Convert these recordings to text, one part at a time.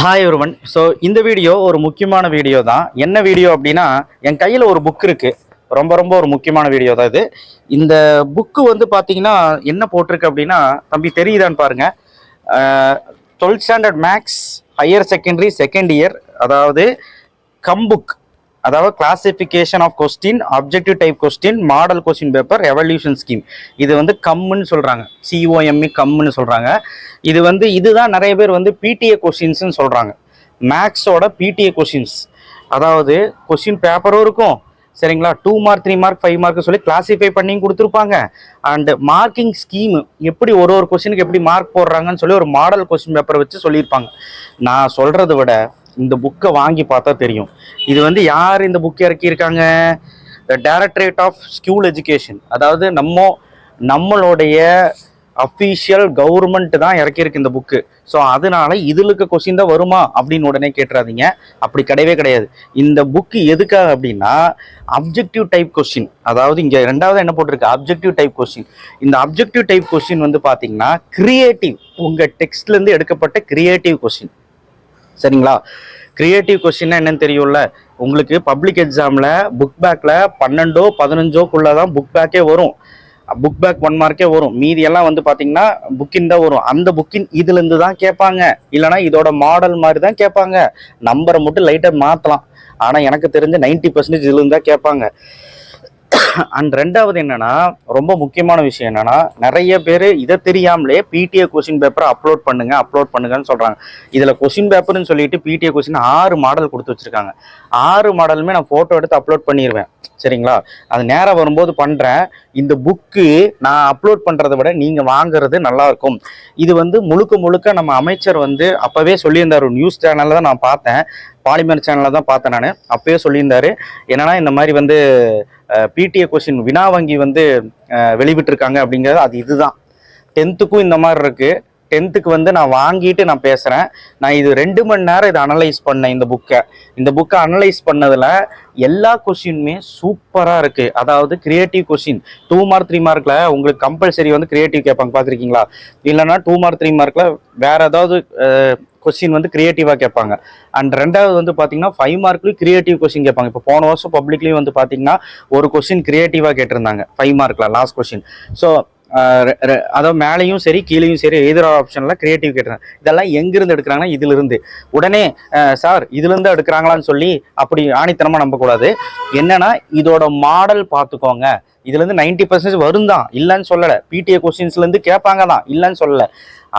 Hi ஒருவன் so இந்த video ஒரு முக்கியமான வீடியோ தான். என்ன வீடியோ அப்படின்னா என் கையில் ஒரு புக் இருக்குது ரொம்ப ரொம்ப ஒரு முக்கியமான வீடியோ தான் இது. இந்த புக்கு வந்து பார்த்தீங்கன்னா என்ன போட்டிருக்கு அப்படின்னா தம்பி தெரியுதான்னு பாருங்கள் twelfth standard maths higher secondary second year அதாவது கம்புக் அதாவது classification of question objective type question model question paper evaluation scheme இது வந்து கம்முன்னு சொல்கிறாங்க சிஓஎம்இ கம்முன்னு சொல்கிறாங்க இது வந்து இதுதான் நிறைய பேர் வந்து பிடிஏ கொஸ்டின்ஸ்னு சொல்கிறாங்க மேக்ஸோட பிடிஏ கொஸ்டின்ஸ் அதாவது கொஸ்டின் பேப்பரும் இருக்கும். சரிங்களா? Two mark three mark five mark சொல்லி கிளாஸிஃபை பண்ணி கொடுத்துருப்பாங்க. அண்ட் மார்க்கிங் ஸ்கீம் எப்படி ஒரு ஒரு கொஸ்டினுக்கு எப்படி மார்க் போடுறாங்கன்னு சொல்லி ஒரு மாடல் கொஸ்டின் பேப்பர் வச்சு சொல்லியிருப்பாங்க. நான் சொல்கிறத விட இந்த புக்கை வாங்கி பார்த்தா தெரியும். இது வந்து யார் இந்த புக் இறக்கியிருக்காங்க? டைரக்டரேட் ஆஃப் ஸ்கூல் எஜுகேஷன் அதாவது நம்ம நம்மளுடைய அஃபீஷியல் கவர்மெண்ட் தான் இறக்கியிருக்கு இந்த புக்கு ஸோ அதனால இதில் இருக்க கொஸ்டின் தான் வருமா? அப்படின்னு உடனே கேட்டுறாதீங்க. அப்படி கிடையவே கிடையாது. இந்த புக்கு எதுக்காக அப்படின்னா அப்ஜெக்டிவ் டைப் கொஸ்டின் அதாவது இங்கே ரெண்டாவது என்ன போட்டிருக்கு? அப்ஜெக்டிவ் டைப் கொஸ்டின் இந்த அப்ஜெக்டிவ் டைப் கொஸ்டின் வந்து பார்த்தீங்கன்னா கிரியேட்டிவ் உங்கள் டெக்ஸ்ட்லேருந்து எடுக்கப்பட்ட கிரியேட்டிவ் கொஸ்டின் சரிங்களா? கிரியேட்டிவ் கொஸ்டின்னா என்னன்னு தெரியும்ல? உங்களுக்கு பப்ளிக் எக்ஸாமில் புக் பேக்கில் பன்னெண்டோ பதினஞ்சோக்குள்ளே தான் புக் பேக்கே வரும். புக் பேக் ஒன் மார்க்கே வரும். மீதி எல்லாம் வந்து பார்த்தீங்கன்னா புக்கின் தான் வரும். அந்த புக்கின் இதுலேருந்து தான் கேட்பாங்க. இல்லைனா இதோட மாடல் மாதிரி தான் கேட்பாங்க நம்பரை மட்டும் லைட்டாக மாற்றலாம் ஆனால் எனக்கு தெரிஞ்ச நைன்டி பர்சன்டேஜ் இதுலேருந்து தான் கேட்பாங்க. அண்ட் ரெண்டாவது என்னன்னா ரொம்ப முக்கியமான விஷயம் என்னன்னா நிறைய பேர் இதை தெரியாமலே பிடிஏ கொஸ்டின் பேப்பரை அப்லோட் பண்ணுங்க அப்லோட் பண்ணுங்கன்னு சொல்றாங்க. இதுல கொஸ்டின் பேப்பர்னு சொல்லிட்டு பிடிஏ கொஸ்டின் ஆறு மாடல் கொடுத்து வச்சிருக்காங்க. ஆறு மாடலுமே நான் ஃபோட்டோ எடுத்து அப்லோட் பண்ணிடுவேன் சரிங்களா? அது நேரம் வரும்போது பண்ணுறேன் இந்த புக்கு நான் அப்லோட் பண்ணுறத விட நீங்கள் வாங்குறது நல்லாயிருக்கும். இது வந்து முழுக்க முழுக்க நம்ம அமைச்சர் வந்து அப்பவே சொல்லியிருந்தார். நியூஸ் சேனலில் தான் நான் பார்த்தேன். பாலிமர் சேனலில் தான் பார்த்தேன் நான். அப்போயே சொல்லியிருந்தார். என்னன்னா இந்த மாதிரி வந்து பிடிஏ கொஸ்டின் வினா வங்கி வந்து வெளிவிட்டிருக்காங்க அப்படிங்கிறது அது இதுதான். டென்த்துக்கும் இந்த மாதிரி இருக்குது டென்த்துக்கு வந்து நான் வாங்கிட்டு நான் பேசுகிறேன் நான் இது ரெண்டு மணி நேரம் இதை அனலைஸ் பண்ணேன் இந்த புக்கை இந்த புக்கை அனலைஸ் பண்ணதில் எல்லா கொஷினுமே சூப்பராக இருக்குது அதாவது creative question two mark three மார்க்கில் உங்களுக்கு கம்பல்சரி வந்து கிரியேட்டிவ் கேட்பாங்க. பார்த்துருக்கீங்களா? இல்லைன்னா டூ மார்க் த்ரீ மார்க்கில் வேறு ஏதாவது கொஸ்டின் வந்து கிரியேட்டிவாக கேட்பாங்க. அண்ட் ரெண்டாவது வந்து பார்த்தீங்கன்னா ஃபைவ் மார்க்லேயும் கிரியேட்டிவ் கொஸ்டின் கேட்பாங்க. இப்போ போன வருஷம் பப்ளிக்லேயும் வந்து பார்த்தீங்கன்னா ஒரு கொஸ்டின் கிரியேட்டிவாக கேட்டிருந்தாங்க. ஃபைவ் மார்க்கில் லாஸ்ட் கொஸ்டின் ஸோ அதாவது மேலேயும் சரி கீழேயும் சரி எதிர் ஆப்ஷனில் கிரியேட்டிவ் கேட்டுறாங்க இதெல்லாம் எங்கிருந்து எடுக்கிறாங்கன்னா இதிலிருந்து. உடனே சார் இதுலேருந்து எடுக்கிறாங்களான்னு சொல்லி அப்படி ஆணித்தனமாக நம்பக்கூடாது. என்னன்னா இதோட மாடல் பார்த்துக்கோங்க. இதுலேருந்து நைன்டி பர்சன்டேஜ் வரும் தான் இல்லைன்னு சொல்லலை. பிடிஏ கொஸ்டின்ஸ்லேருந்து கேட்பாங்க தான் இல்லைன்னு சொல்லலை.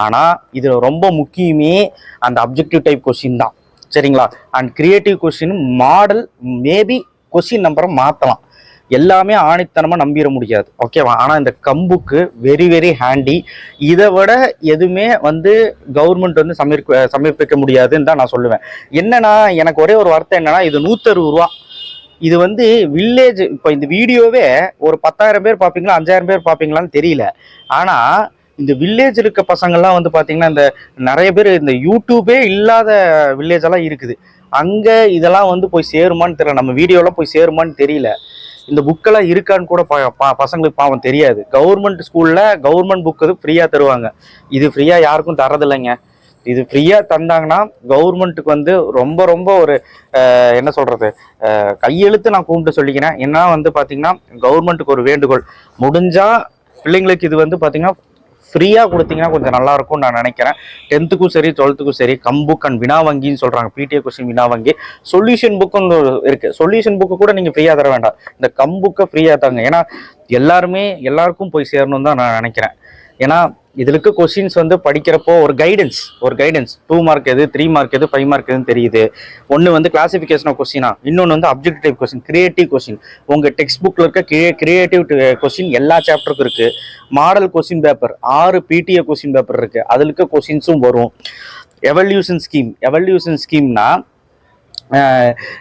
ஆனால் இது ரொம்ப முக்கியமே அந்த அப்ஜெக்டிவ் டைப் கொஸ்டின் தான். சரிங்களா? And creative question model maybe question நம்பரை மாற்றலாம் எல்லாமே ஆணித்தனமாக நம்பிட முடியாது. ஓகேவா ஆனால் இந்த கம்புக்கு வெரி வெரி ஹேண்டி இதை விட எதுவுமே வந்து கவர்மெண்ட் வந்து சமர்ப்ப சமர்ப்பிக்க முடியாதுன்னு தான் நான் சொல்லுவேன். என்னன்னா எனக்கு ஒரே ஒரு வார்த்தை என்னன்னா இது நூற்றறுபது ரூபா. இது வந்து வில்லேஜ் இப்போ இந்த வீடியோவே ஒரு பத்தாயிரம் பேர் பார்ப்பீங்களா அஞ்சாயிரம் பேர் பார்ப்பீங்களான்னு தெரியல. ஆனால் இந்த வில்லேஜ் இருக்க பசங்கள்லாம் வந்து பார்த்தீங்கன்னா இந்த நிறைய பேர் இந்த யூடியூபே இல்லாத வில்லேஜ் எல்லாம் இருக்குது. அங்கே இதெல்லாம் வந்து போய் சேருமான்னு தெரியல. நம்ம வீடியோலாம் போய் சேருமான்னு தெரியல. இந்த புக்கெல்லாம் இருக்கான்னு கூட பா- பசங்களுக்கு பாவம் தெரியாது. கவர்மெண்ட் ஸ்கூலில் கவர்மெண்ட் புக்கு இது ஃப்ரீயாக தருவாங்க. இது ஃப்ரீயாக யாருக்கும் தரதில்லைங்க இது ஃப்ரீயாக தந்தாங்கன்னா கவர்மெண்ட்டுக்கு வந்து ரொம்ப ரொம்ப ஒரு என்ன சொல்கிறது கையெழுத்து நான் கூப்பிட்டு சொல்லிக்கிறேன். என்ன வந்து பார்த்திங்கன்னா கவர்மெண்ட்டுக்கு ஒரு வேண்டுகோள். முடிஞ்சால் பிள்ளைங்களுக்கு இது வந்து பார்த்திங்கன்னா ஃப்ரீயாக கொடுத்தீங்கன்னா கொஞ்சம் நல்லா இருக்கும்னு நான் நினைக்கிறேன். டென்த்துக்கும் சரி டுவெல்த்துக்கும் சரி கம்புக் அண்ட் வினா வங்கின்னு சொல்கிறாங்க பிடிஏ கொஸ்டின் வினா வங்கி சொல்யூஷன் புக்குன்னு இருக்குது சொல்யூஷன் புக்கு கூட நீங்கள் ஃப்ரீயாக தர வேண்டாம். இந்த கம்புக்கை ஃப்ரீயாக தாங்க. ஏன்னா எல்லாருமே எல்லாருக்கும் போய் சேரணும் தான் நான் நினைக்கிறேன். ஏன்னா இதுல இருக்க கொஸ்டின்ஸ் வந்து படிக்கிறப்போ ஒரு கைடன்ஸ் ஒரு கைடன்ஸ் டூ மார்க் எது த்ரீ மார்க் எது ஃபைவ் மார்க் எதுன்னு தெரியுது. ஒன்று வந்து கிளாசிஃபிகேஷன் கொஸ்டினா இன்னொன்று வந்து objective type question creative question உங்கள் டெக்ஸ்ட் புக்கில் இருக்க கிரியே கிரியேட்டிவ் கொஸ்டின் எல்லா சாப்டருக்கும் இருக்குது மாடல் கொஸ்டின் பேப்பர் ஆறு பிடிஏ கொஸ்டின் பேப்பர் இருக்குது அதில் இருக்க. கொஸ்டின்ஸும் வரும். எவல்யூஷன் ஸ்கீம் எவல்யூஷன் ஸ்கீம்னா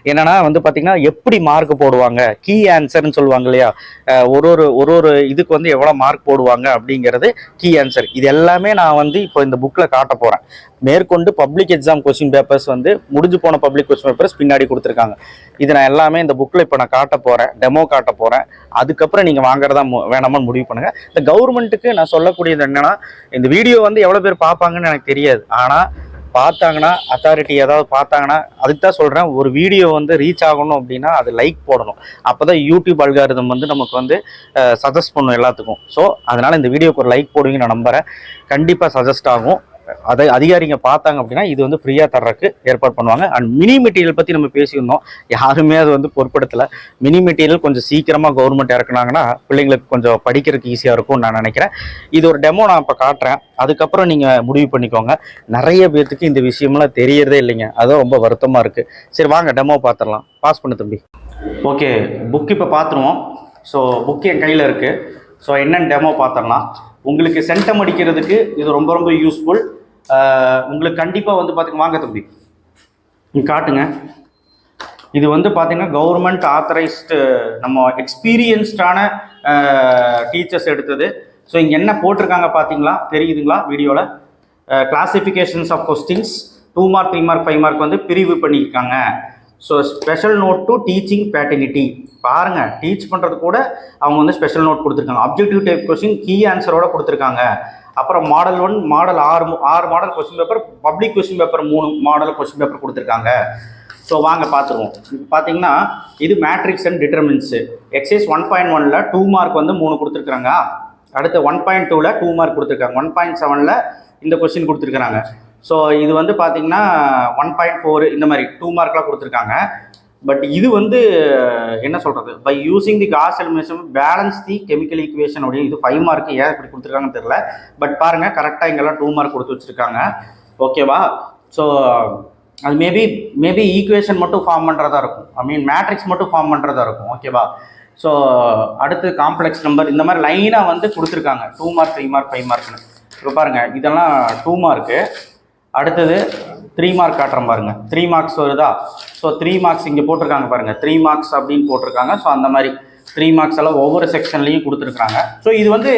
என்னன்னா வந்து பாத்தீங்கன்னா எப்படி மார்க் போடுவாங்க? கீ ஆன்சர்னு சொல்லுவாங்க இல்லையா? ஒரு ஒரு ஒரு ஒரு இதுக்கு வந்து எவ்வளோ மார்க் போடுவாங்க அப்படிங்கிறது கீ ஆன்சர் இது எல்லாமே நான் வந்து இப்போ இந்த புக்கில் காட்ட போகிறேன் மேற்கொண்டு பப்ளிக் எக்ஸாம் கொஸ்டின் பேப்பர்ஸ் வந்து முடிஞ்சு போன பப்ளிக் கொஸ்டின் பேப்பர்ஸ் பின்னாடி கொடுத்துருக்காங்க. இது நான் எல்லாமே இந்த புக்கில் இப்போ நான் காட்ட போகிறேன் டெமோ காட்ட போகிறேன் அதுக்கப்புறம் நீங்கள் வாங்குறதா மு- வேணாமான்னு முடிவு பண்ணுங்கள் இந்த கவர்மெண்ட்டுக்கு நான் சொல்லக்கூடியது என்னென்னா இந்த வீடியோ வந்து எவ்வளோ பேர் பார்ப்பாங்கன்னு எனக்கு தெரியாது. ஆனால் பார்த்தாங்கன்னா அத்தாரிட்டி ஏதாவது பார்த்தாங்கன்னா அதுக்கு தான் சொல்கிறேன் ஒரு வீடியோ வந்து ரீச் ஆகணும் அப்படின்னா அது லைக் போடணும். அப்போ தான் யூடியூப் அல்காரிதம் வந்து நமக்கு வந்து சஜஸ்ட் பண்ணும் எல்லாத்துக்கும். ஸோ அதனால் இந்த வீடியோக்கு ஒரு லைக் போடுவீங்க நான் நம்புகிறேன் கண்டிப்பாக சஜஸ்ட் ஆகும். அதை அதிகாரிங்க பார்த்தாங்க அப்படின்னா இது வந்து ஃப்ரீயாக தர்றதுக்கு ஏற்பாடு பண்ணுவாங்க. அண்ட் மினி மெட்டீரியல் பற்றி நம்ம பேசியிருந்தோம். யாருமே அது வந்து பொருட்படுத்தலை. மினி மெட்டீரியல் கொஞ்சம் சீக்கிரமாக கவர்மெண்ட் இறக்குனாங்கன்னா பிள்ளைங்களுக்கு கொஞ்சம் படிக்கிறதுக்கு ஈஸியாக இருக்கும்னு நான் நினைக்கிறேன். இது ஒரு டெமோ நான் இப்போ காட்டுறேன். அதுக்கப்புறம் நீங்கள் முடிவு பண்ணிக்கோங்க. நிறைய பேர்த்துக்கு இந்த விஷயம்லாம் தெரியறதே இல்லைங்க. அதுவும் ரொம்ப வருத்தமாக இருக்குது சரி வாங்க டெமோ பார்த்துடலாம். பாஸ் பண்ணு தம்பி. ஓகே புக் இப்போ பார்த்துருவோம். ஸோ புக் என் கையில் இருக்குது ஸோ என்னென்னு டெமோ பார்த்துடலாம். உங்களுக்கு சென்டம் அடிக்கிறதுக்கு இது ரொம்ப ரொம்ப யூஸ்ஃபுல் உங்களுக்கு கண்டிப்பாக வந்து பார்த்திங்க வாங்க தம்பி. நீ காட்டுங்க. இது வந்து பார்த்தீங்கன்னா கவர்மெண்ட் ஆத்தரைஸ்டு நம்ம எக்ஸ்பீரியன்ஸ்டான டீச்சர்ஸ் எடுத்தது. ஸோ இங்கே என்ன போட்டிருக்காங்க பார்த்தீங்களா தெரியுதுங்களா வீடியோவில் classifications of questions two mark three mark five mark வந்து பிரிவு பண்ணியிருக்காங்க. So special note to teaching fraternity பாருங்க டீச் பண்ணுறது கூட அவங்க வந்து ஸ்பெஷல் நோட் கொடுத்துருக்காங்க. அப்ஜெக்டிவ் டைப் கொஸ்டின் கீ ஆன்சரோட கொடுத்துருக்காங்க. அப்புறம் மாடல் ஒன் மாடல் ஆறு ஆறு model question paper public question paper மூணு மாடல் கொஸ்டின் பேப்பர் கொடுத்துருக்காங்க. ஸோ வாங்க பார்த்துருவோம் இப்போ பார்த்தீங்கன்னா இது matrix and determinants exercise one point ஒனில் டூ மார்க் வந்து மூணு கொடுத்துருக்குறாங்க. அடுத்து ஒன் பாயிண்ட் டூவில் டூ மார்க் கொடுத்துருக்காங்க. ஒன் பாயிண்ட் செவனில் இந்த கொஸ்டின் கொடுத்துருக்குறாங்க. ஸோ இது வந்து பார்த்தீங்கன்னா ஒன் பாயிண்ட் ஃபோர் இந்த மாதிரி டூ மார்க்லாம் கொடுத்துருக்காங்க. பட் இது வந்து என்ன சொல்கிறது by using the Gauss elimination balance the chemical equation அப்படின்னு இது ஃபைவ் மார்க் ஏன் இப்படி கொடுத்துருக்காங்கன்னு தெரியல. பட் பாருங்கள் கரெக்டாக இங்கெல்லாம் டூ மார்க் கொடுத்து வச்சுருக்காங்க. ஓகேவா ஸோ அது மேபி மேபி ஈக்குவேஷன் மட்டும் ஃபார்ம் பண்ணுறதா இருக்கும். ஐ மீன் மேட்ரிக்ஸ் மட்டும் ஃபார்ம் பண்ணுறதா இருக்கும். ஓகேவா ஸோ அடுத்து காம்ப்ளெக்ஸ் நம்பர் இந்த மாதிரி லைனாக வந்து கொடுத்துருக்காங்க. Two mark three mark five மார்க்னு இப்போ பாருங்கள் இதெல்லாம் டூ மார்க்கு அடுத்தது த்ரீ மார்க் காட்டுறேன் பாருங்கள் த்ரீ மார்க்ஸ் வருதா? ஸோ த்ரீ மார்க்ஸ் இங்கே போட்டிருக்காங்க பாருங்கள் த்ரீ மார்க்ஸ் அப்படின்னு போட்டிருக்காங்க. ஸோ அந்த மாதிரி த்ரீ மார்க்ஸ் எல்லாம் ஒவ்வொரு செக்ஷன்லையும் கொடுத்துருக்காங்க ஸோ இது வந்து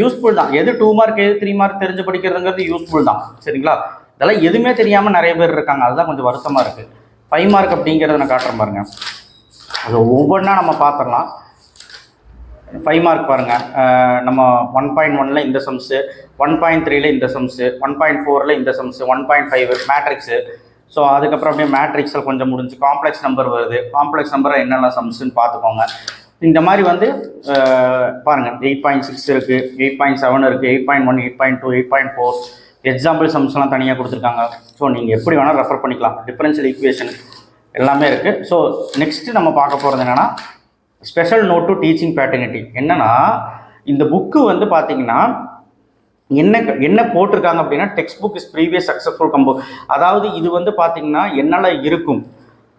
யூஸ்ஃபுல் தான். எது டூ மார்க் எது த்ரீ மார்க் தெரிஞ்சு படிக்கிறதுங்கிறது யூஸ்ஃபுல் தான். சரிங்களா? இதெல்லாம் எதுவுமே தெரியாமல் நிறைய பேர் இருக்காங்க. அதுதான் கொஞ்சம் வருத்தமாக இருக்குது ஃபைவ் மார்க் அப்படிங்கிறத நான் காட்டுறேன் பாருங்கள் அது ஒவ்வொன்றா நம்ம பார்த்துடலாம். ஃபைவ் மார்க் பாருங்கள் நம்ம ஒன் பாயிண்ட் ஒனில் இந்த சம்ஸு ஒன் பாயிண்ட் த்ரீல இந்த சம்ஸு ஒன் பாயிண்ட் ஃபோரில் இந்த sums one point five matrix so அதுக்கப்புறம் அப்படியே மேட்ரிக்ஸில் கொஞ்சம் முடிஞ்சு காம்ப்ளெக்ஸ் நம்பர் வருது. காம்ப்ளெக்ஸ் நம்பரை என்னென்ன சம்ஸுன்னு பார்த்துக்கோங்க. இந்த மாதிரி வந்து பாருங்கள் எயிட் பாயிண்ட் சிக்ஸ் இருக்குது எயிட் பாயிண்ட் செவன் இருக்குது eight point one eight point two eight point four example சம்ஸ்லாம் தனியாக கொடுத்துருக்காங்க. ஸோ நீங்கள் எப்படி வேணால் ரெஃபர் பண்ணிக்கலாம். டிஃபரன்ஷியல் ஈக்குவேஷன் எல்லாமே இருக்குது ஸோ நெக்ஸ்ட்டு நம்ம பார்க்க போகிறது என்னென்னா special note to teaching fraternity என்னன்னா இந்த புக்கு வந்து பார்த்தீங்கன்னா என்ன என்ன போட்டிருக்காங்க அப்படின்னா text book is previous successful combo அதாவது இது வந்து பார்த்தீங்கன்னா என்னால் இருக்கும்.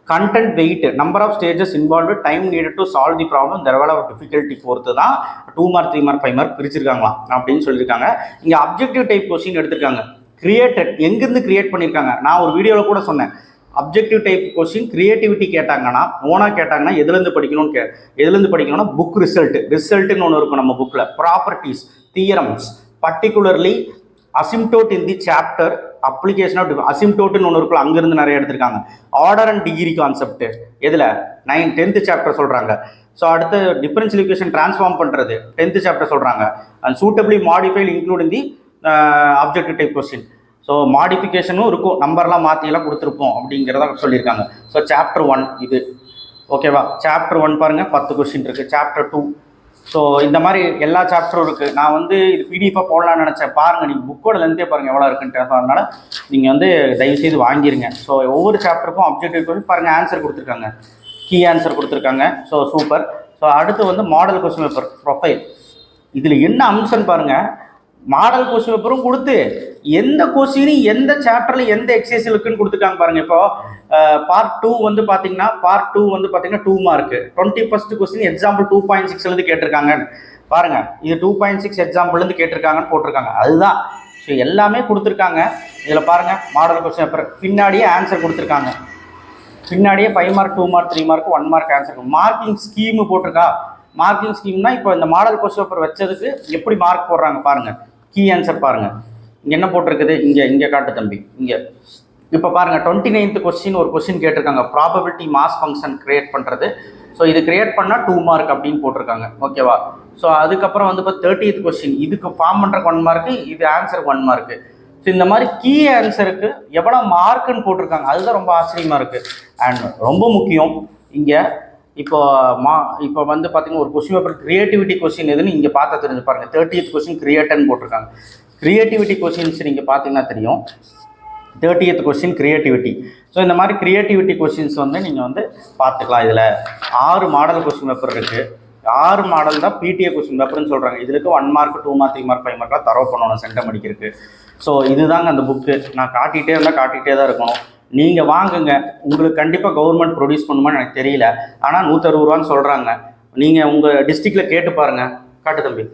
Content weight number of stages involve time need to solve the problem இந்த லெவல் ஆஃப் டிஃபிகல்ட்டி பொறுத்து தான் two mark three mark five mark பிரிச்சிருக்காங்களாம் அப்படின்னு சொல்லியிருக்காங்க. இங்கே அப்ஜெக்டிவ் டைப் கொஸ்டின் எடுத்திருக்காங்க. கிரியேட்டட் எங்கேருந்து கிரியேட் பண்ணியிருக்காங்க? நான் ஒரு வீடியோவில் கூட சொன்னேன். அப்ஜெக்டிவ் டைப் கொஸ்டின் கிரியேட்டிவிட்டி கேட்டாங்கன்னா ஓனாக கேட்டாங்கன்னா எதுலேருந்து படிக்கணும்னு கே எதுலேருந்து படிக்கணும்னா புக் ரிசல்ட் ரிசல்ட்டுன்னு ஒன்று இருக்கும் நம்ம புக்கில் properties theorems particularly asymptote in the chapter application of அசிம்டோட்னு ஒன்று இருக்குல்ல அங்கேருந்து நிறைய எடுத்திருக்காங்க. ஆர்டர் அண்ட் டிகிரி கான்செப்ட் எதில்? நைன் டென்த்து சாப்டர் சொல்கிறாங்க ஸோ அடுத்து டிஃபரன்ஷியல் ஈக்குவேஷன் ட்ரான்ஸ்ஃபார்ம் பண்ணுறது டென்த்து சாப்டர் சொல்கிறாங்க and suitably modified including the objective type question so மாடிஃபிகேஷனும் இருக்கும். நம்பர்லாம் மாற்றிலாம் கொடுத்துருப்போம் அப்படிங்கிறத சொல்லியிருக்காங்க. ஸோ சாப்டர் ஒன் இது. ஓகேவா சாப்டர் ஒன் பாருங்கள் பத்து கொஸ்டின் இருக்குது சாப்டர் டூ ஸோ இந்த மாதிரி எல்லா சாப்டரும் இருக்குது நான் வந்து இது பிடிஎஃபாக போடலாம்னு நினச்சேன். பாருங்கள் நீங்கள் புக்கோட லென்த்தே பாருங்கள் எவ்வளோ இருக்குன்ட்டு. அதனால் நீங்கள் வந்து தயவுசெய்து வாங்கிருங்க. ஸோ ஒவ்வொரு சாப்டருக்கும் அப்ஜெக்டிவ் கொஸ்டின் பாருங்கள் ஆன்சர் கொடுத்துருக்காங்க. கீ ஆன்சர் கொடுத்துருக்காங்க. ஸோ சூப்பர் ஸோ அடுத்து வந்து மாடல் கொஸ்டின் பேப்பர் ப்ரொஃபைல் இதில் என்ன அம்சம் பாருங்கள் மாடல் கொஸ்டின் பேப்பரும் கொடுத்து எந்த கொஸ்டினும் எந்த சாப்டர்ல எந்த எக்ஸசைஸ் இருக்குன்னு கொடுத்துருக்காங்க பாருங்க. இப்போ பார்ட் டூ வந்து பார்த்தீங்கன்னா பார்ட் டூ வந்து பார்த்தீங்கன்னா two mark twenty first question example two point சிக்ஸ்லேருந்து கேட்டிருக்காங்க. பாருங்க இது டூ பாயிண்ட் சிக்ஸ் எக்ஸாம்பிள்லேருந்து கேட்டிருக்காங்கன்னு போட்டிருக்காங்க. அதுதான். ஸோ எல்லாமே கொடுத்துருக்காங்க. இதில் பாருங்க மாடல் கொஸ்டின் பேப்பர் பின்னாடியே ஆன்சர் கொடுத்துருக்காங்க. பின்னாடியே five mark two mark three mark one mark answer marking scheme போட்டிருக்கா? மார்க்கிங் ஸ்கீம்னா இப்போ இந்த மாடல் கொஸ்டின் பேப்பர் வச்சதுக்கு எப்படி மார்க் போடுறாங்க பாருங்கள் கீ ஆன்சர் பாருங்கள் இங்கே என்ன போட்டிருக்குது? இங்கே இங்கே காட்டு தம்பி. இங்கே. இப்போ பாருங்க டுவெண்ட்டி நைன்த் கொஸ்டின் ஒரு கொஸ்டின் கேட்டிருக்காங்க. ப்ராபபிலிட்டி மாஸ் ஃபங்க்ஷன் கிரியேட் பண்ணுறது ஸோ இது கிரியேட் பண்ணால் டூ மார்க் அப்படின்னு போட்டிருக்காங்க. ஓகேவா ஸோ அதுக்கப்புறம் வந்து இப்போ தேர்ட்டியத் கொஸ்டின் இதுக்கு ஃபார்ம் பண்ணுறக்கு ஒன் மார்க்கு இது ஆன்சருக்கு ஒன் மார்க்கு ஸோ ஸோ இந்த மாதிரி கீ ஆன்சருக்கு எவ்வளோ மார்க்குன்னு போட்டிருக்காங்க. அதுதான் ரொம்ப ஆச்சரியமாக இருக்குது அண்ட் ரொம்ப முக்கியம். இங்கே இப்போ மா இப்போ வந்து பார்த்தீங்கன்னா ஒரு கொஸ்டின் பேப்பர் கிரியேட்டிவிட்டி கொஸ்டின் எதுன்னு இங்கே பார்த்தா தெரிஞ்சு பாருங்கள் தேர்ட்டியத் கொஸ்டின் கிரியேட்டர்னு போட்டிருக்காங்க. கிரியேட்டிவிட்டி கொஸ்டின்ஸ் நீங்கள் பார்த்தீங்கன்னா தெரியும். தேர்ட்டியத் கொஸ்டின் கிரியேட்டிவிட்டி ஸோ இந்த மாதிரி கிரியேட்டிவிட்டி கொஸ்டின்ஸ் வந்து நீங்கள் வந்து பார்த்துக்கலாம். இதில் ஆறு மாடல் கொஸ்டின் பேப்பர் இருக்குது ஆறு மாடல் தான் பிடிஏ கொஸ்டின் பேப்பர்னு சொல்கிறாங்க இதுக்கு one mark two mark three mark five மார்க்லாம் தரவு பண்ணணும். சென்டம் அடிக்கிறதுக்கு. ஸோ இதுதாங்க அந்த புக்கு நான் காட்டிகிட்டே இருந்தால் காட்டிகிட்டே தான் இருக்கணும். நீங்கள் வாங்குங்க. உங்களுக்கு கண்டிப்பாக கவர்மெண்ட் ப்ரொடியூஸ் பண்ணுமான்னு எனக்கு தெரியல. ஆனால் நூற்றறுபது ரூபான்னு சொல்கிறாங்க நீங்கள் உங்கள் டிஸ்ட்ரிக்டில் கேட்டு பாருங்கள் காட்டு தம்பி.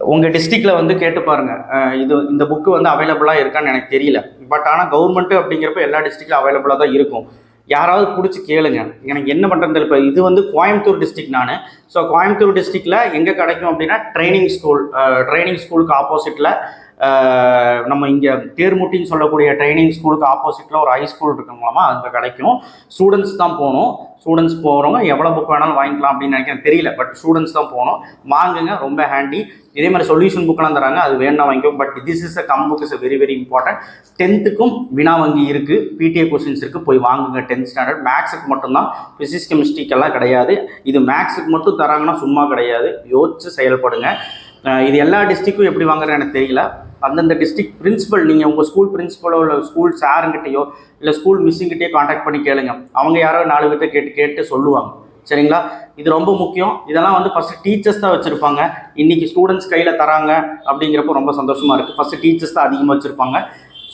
உங்கள் டிஸ்ட்ரிக்டில் வந்து கேட்டு பாருங்கள் இது இந்த புக்கு வந்து அவைலபிளாக இருக்கான்னு எனக்கு தெரியல. பட் ஆனால் கவர்மெண்ட்டு அப்படிங்கிறப்ப எல்லா டிஸ்ட்ரிக்ட்லையும் அவைலபிளாக தான் இருக்கும். யாராவது பிடிச்சி கேளுங்க. எனக்கு என்ன பண்ணுறது இப்போ இது வந்து கோயம்புத்தூர் டிஸ்ட்ரிக்ட் நான். ஸோ கோயம்புத்தூர் டிஸ்ட்ரிக்டில் எங்கே கிடைக்கும் அப்படின்னா ட்ரைனிங் ஸ்கூல் ட்ரைனிங் ஸ்கூலுக்கு ஆப்போசிட்டில் நம்ம இங்கே தேர்முட்டின்னு சொல்லக்கூடிய ட்ரைனிங் ஸ்கூலுக்கு ஆப்போசிட்டில் ஒரு ஹை ஸ்கூல் இருக்குங்களாமா அங்கே கிடைக்கும். ஸ்டூடெண்ட்ஸ் தான் போகணும். ஸ்டூடெண்ட்ஸ் போகிறவங்க எவ்வளோ புக் வேணாலும் வாங்கிக்கலாம் அப்படின்னு நினைக்கிறேன். தெரியல. பட் ஸ்டூடெண்ட்ஸ் தான் போகணும். வாங்குங்க. ரொம்ப ஹேண்டி இதே மாதிரி சொல்யூஷன் புக்கெலாம் தராங்க. அது வேணா வாங்கிக்கோ but this is a come book is very very important டென்த்துக்கும் வினா வங்கி இருக்குது பிடிஏ கொஸ்டின்ஸ் இருக்குது போய் வாங்குங்க. டென்த் ஸ்டாண்டர்ட் மேக்ஸுக்கு மட்டும்தான். ஃபிசிக்ஸ் கெமிஸ்ட்ரிக்கெல்லாம் கிடையாது. இது மேக்ஸுக்கு மட்டும் தராங்கன்னா சும்மா கிடையாது. யோசிச்சு செயல்படுங்க. இது எல்லா டிஸ்ட்ரிக்கும் எப்படி வாங்குறேன்னு எனக்கு தெரியல. அந்தந்த டிஸ்ட்ரிக்ட் பிரின்ஸிபல் நீங்கள் உங்கள் ஸ்கூல் பிரின்ஸிபலோ இல்லை ஸ்கூல் சாருங்கிட்டேயோ இல்லை ஸ்கூல் மிஸ்ஸுங்கிட்டேயோ காண்டாக்ட் பண்ணி கேளுங்க. அவங்க யாரோ நாலு பேர்த்த கேட்டு கேட்டு சொல்லுவாங்க. சரிங்களா? இது ரொம்ப முக்கியம். இதெல்லாம் வந்து ஃபஸ்ட்டு டீச்சர்ஸ் தான் வச்சுருப்பாங்க. இன்றைக்கி ஸ்டூடெண்ட்ஸ் கையில் தராங்க அப்படிங்கிறப்போ ரொம்ப சந்தோஷமாக இருக்குது ஃபஸ்ட்டு டீச்சர்ஸ் தான் அதிகமாக வச்சுருப்பாங்க.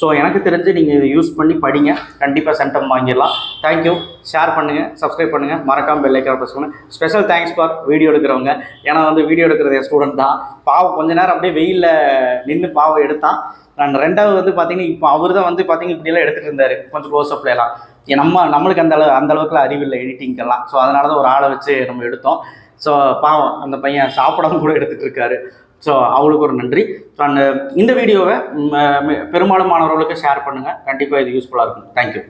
ஸோ எனக்கு தெரிஞ்சு நீங்கள் இதை யூஸ் பண்ணி படிங்க. கண்டிப்பாக சென்டம் வாங்கிடலாம். தேங்க்யூ ஷேர் பண்ணுங்கள் சப்ஸ்கிரைப் பண்ணுங்கள் மறக்காம பெல் ஐக்கான ப்ரெஸ் பண்ணுங்கள் ஸ்பெஷல் தேங்க்ஸ் ஃபார் வீடியோ எடுக்கிறவங்க. ஏன்னா வந்து வீடியோ எடுக்கிறது என் ஸ்டூடெண்ட் தான். பாவம் கொஞ்ச நேரம் அப்படியே வெயிலில் நின்று பாவம் எடுத்தான். அண்ட் ரெண்டாவது வந்து பார்த்தீங்கன்னா இப்போ அவர் தான் வந்து பார்த்தீங்கன்னா இப்படியெல்லாம் எடுத்துகிட்டு இருந்தார். கொஞ்சம் க்ளோஸ் அப்லாம் நம்ம நம்மளுக்கு அந்த அளவு அந்த அளவுக்குலாம் அறிவில்லை எடிட்டிங்கெல்லாம் ஸோ அதனால தான் ஒரு ஆளை வச்சு நம்ம எடுத்தோம். ஸோ பாவம் அந்த பையன் சாப்பிடாம கூட எடுத்துகிட்டு இருக்காரு. ஸோ அவளுக்கு ஒரு நன்றி. ஸோ அந்த இந்த வீடியோவை பெரும்பாலும் மாணவர்களுக்கு ஷேர் பண்ணுங்கள் கண்டிப்பாக இது யூஸ்ஃபுல்லாக இருக்கும். தேங்க்யூ